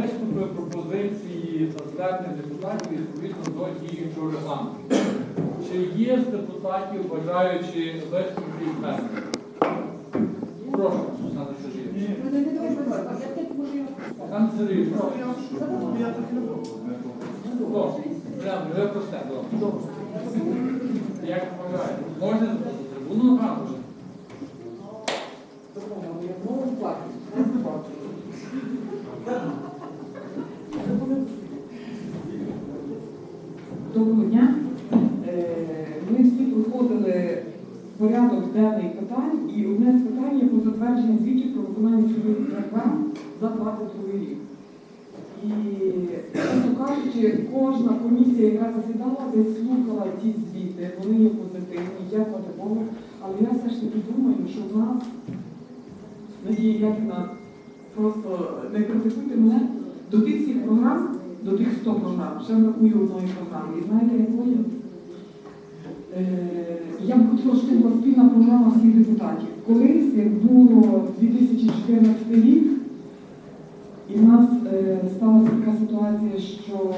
пропозиції та звернення депутатів відповідно до діючого регламенту. Чи є з депутатів бажаючи виступити і звернення? Прошу, Олександр Сергійович. Олександр Сергійович, прошу. Прямо, ви просте, добре. Як бажаєте. Можете за трибуну направду? Доброго дня. Е, Ми всі проходили порядок денний питань, і одне з питань про затвердження звітів про виконання цільових програм за 22 рік. І, чесно кажучи, кожна комісія, яка засідала, десь слухала ті звіти, вони є позитивні, дякувати Богу. Але я все ж таки думаю, що в нас Надія Яківна, просто не критикуйте мене, до тих всіх програм, до тих 100 програм, ще бракує одної програми. І знаєте, якої? Е, Я б хотіла, щоб була спільна програма всіх депутатів. Колись, як було 2014 рік, і в нас е, сталася така ситуація, що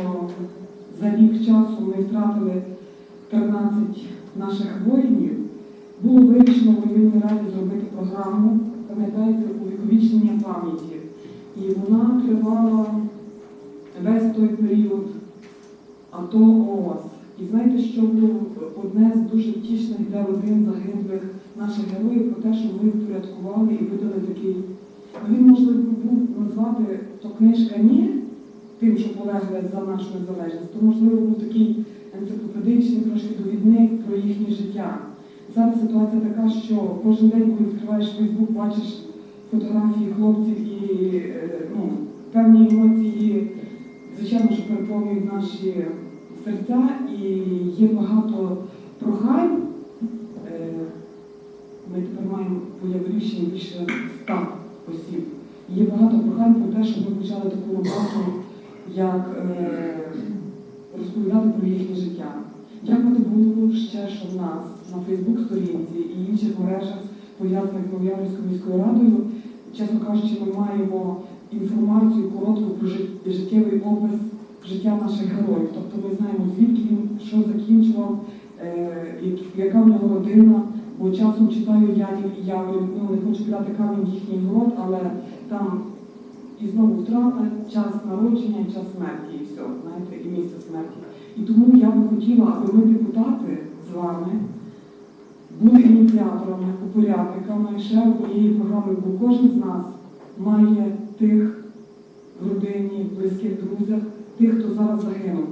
за рік часу ми втратили 13 наших воїнів, було вирішено в районній раді зробити програму, пам'ятаєте, увіковічнення пам'яті. І вона тривала весь той період АТО ООС. І знаєте, що було одне з дуже втішних для родин загиблих наших героїв про те, що ми впорядкували і видали такий. Він, можливо, був назвати то книжка ні тим, що полегли за нашу незалежність, то можливо був такий енциклопедичний трошки довідник про їхнє життя. Зараз ситуація така, що кожен день, коли відкриваєш Фейсбук, бачиш фотографії хлопців і е, ну, певні емоції, переповнюють наші серця, і є багато прохань. Е, Ми тепер маємо по Яворівщині більше ста осіб. Є багато прохань про те, щоб ми почали таку роботу, як е, розповідати про їхнє життя. Дякувати Богу ще, що в нас на Фейсбук-сторінці і інших мережах, пов'язаних з Новояврівською міською радою, чесно кажучи, ми маємо інформацію коротку про життєвий опис життя наших героїв. Тобто ми знаємо, звідки він, що закінчував, е, яка в нього родина. Бо часом читаю Янів і Яврів, ну не хочу кидати камінь їхній город, але там і знову втрата, час народження, час смерті, і все, знаєте, і місце смерті. І тому я би хотіла, аби ми, депутати, з вами були ініціаторами, упорядниками ще однієї програми, бо кожен з нас має тих в родині, близьких друзях, тих, зараз загинув.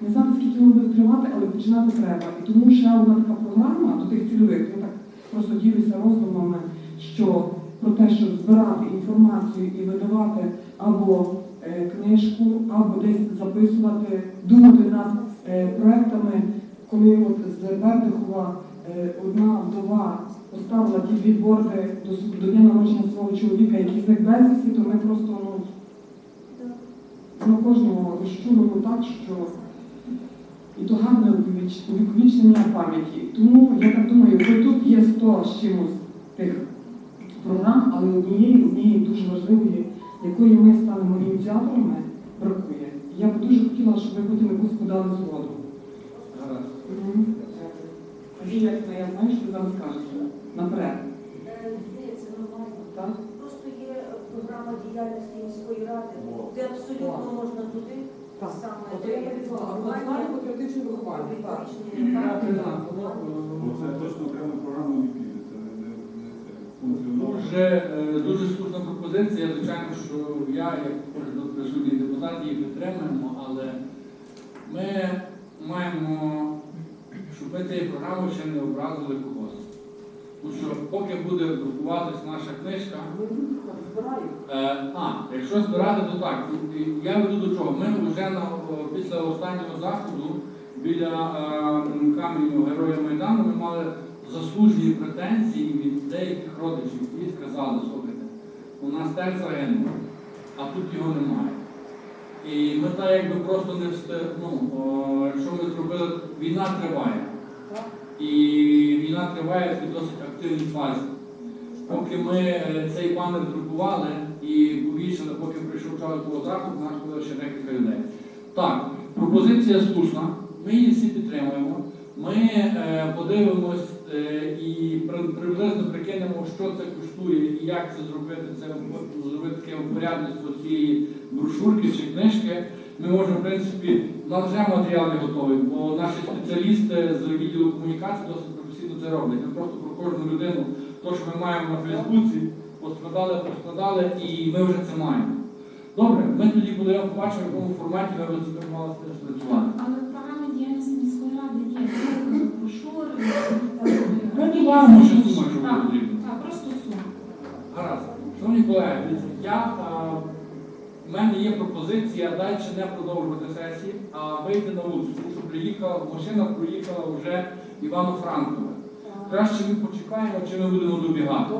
Не знаю, скільки воно буде тривати, але починати треба. І тому ще одна така програма до тих цільових, я так просто ділюся роздумами, що про те, щоб збирати інформацію і видавати або е, книжку, або десь записувати, думати над е, проектами, коли от з Бердихова е, одна вдова поставила ті білборди до, до дня народження свого чоловіка, який зник безвісті, то ми просто ну, ну, кожного розчулимо так, що і то гарне увіковічнення пам'яті. Тому я так думаю, що тут є 100 з чимось тих програм, але однієї, однієї дуже важливої, якої ми станемо ініціаторами, бракує. Я би дуже хотіла, щоб ви потім якусь подали згоду. Гаразд. Кажу, як я знаю, що ви зараз кажете. Наперед. Здається, нормально. Так? Програма діяльності міської ради, де абсолютно можна туди Так. саме. Національне патріотичне виховання. Так. Ну, це точно окрема програма не піде, це не, не, не це функціонує. Дуже, е, дуже слушна пропозиція. Звичайно, що я, як кожен присутній депутат, її підтримуємо, але ми маємо, щоб ми цією програмою ще не образили когось. Тому що поки буде друкуватися наша книжка, а, якщо збирати, то так. І- і Я веду до чого. Ми вже на, після останнього заходу біля е, каменю Героя Майдану ми мали заслужені претензії від деяких родичів, які сказали, слухайте, у нас теж загинуло, а тут його немає. І ми так якби просто не встиг, ну, якщо ми зробили, війна триває. І війна триває в досить активній фазі. Поки ми е, цей банер друкували, і повісили, поки прийшов час того заходу, нас було ще декілька людей. Так, пропозиція слушна, ми її всі підтримуємо. Ми е, подивимось е, і при- приблизно прикинемо, що це коштує і як це зробити, це зробити таке упорядництво цієї брошурки чи книжки. Ми можемо, в принципі, у нас вже матеріали готові, бо наші спеціалісти з відділу комунікації досить професійно це роблять. Ми просто про кожну людину, то, що ми маємо на Фейсбуці, поскладали, поскладали, і ми вже це маємо. Добре, ми тоді будемо побачимо, в якому форматі ми будемо мали з спрацювати. Але в програмі діяльності міської ради є брошури, то вам ще сума, що Так, потрібно. Так, просто сума. Гаразд. Шановні колеги, я, в мене є пропозиція далі не продовжувати сесії, а вийти на вулицю, тому що приїхала, машина проїхала вже Івано-Франкове. Краще ми почекаємо, чи ми будемо добігати.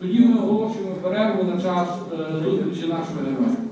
Тоді ми оголошуємо перерву на час е, зустрічі нашого героя.